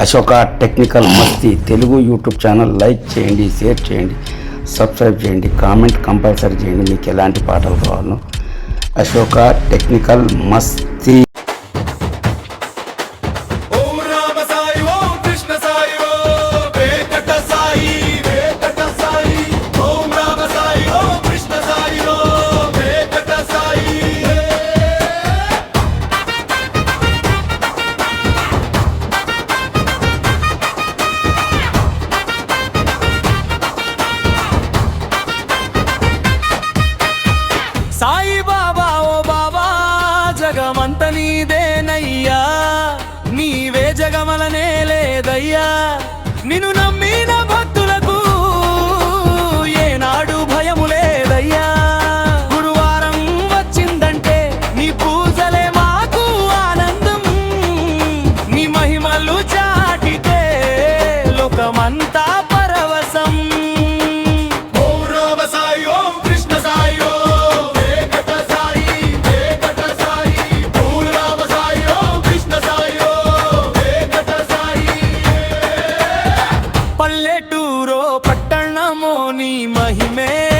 Ashoka technical మస్తి Telugu YouTube channel. Like చేయండి share చేయండి సబ్స్క్రైబ్ చేయండి కామెంట్ కంపల్సరీ చేయండి. మీకు ఎలాంటి పాటలు కావాలో అశోక టెక్నికల్ మస్తి. నిన్ను నమ్మ মনি মহিমে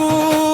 孤。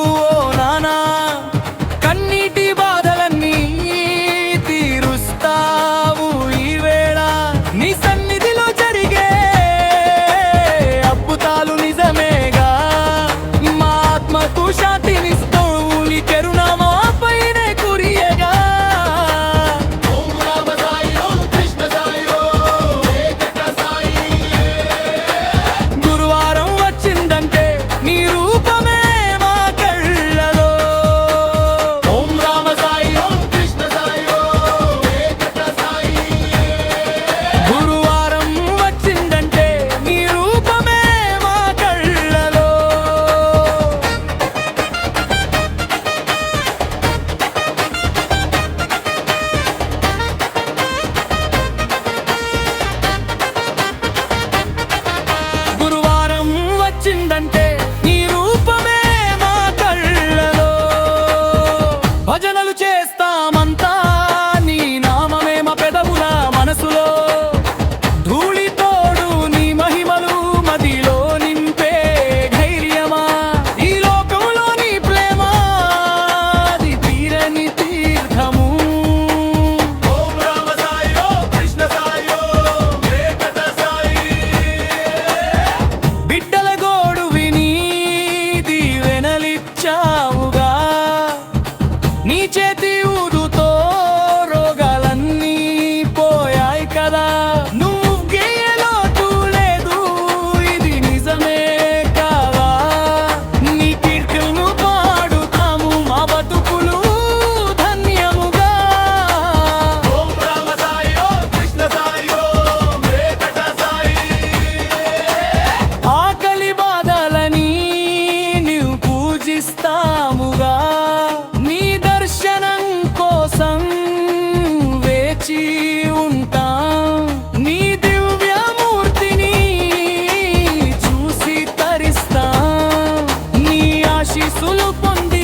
Yıl boyunca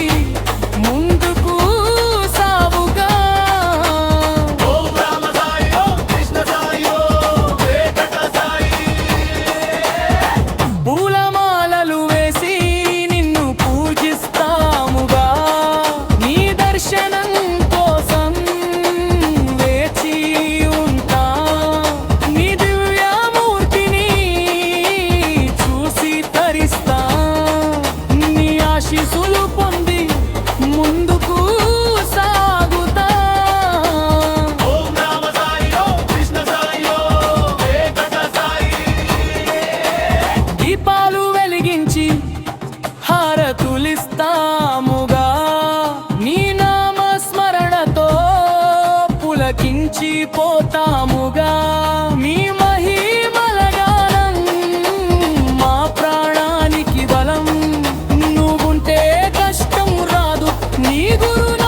Shri Guru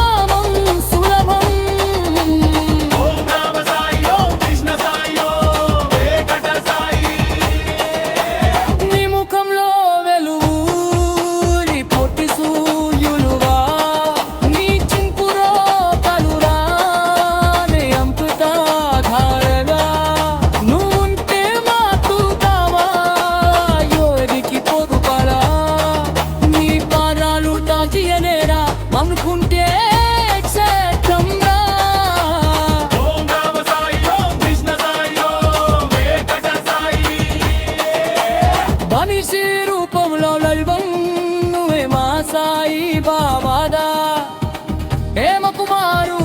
Kumar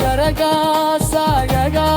I got a sa ga ga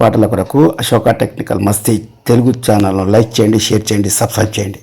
పాటల కొరకు అశోక టెక్నికల్ మస్తీ తెలుగు ఛానల్ను లైక్ చేయండి షేర్ చేయండి సబ్స్క్రైబ్ చేయండి.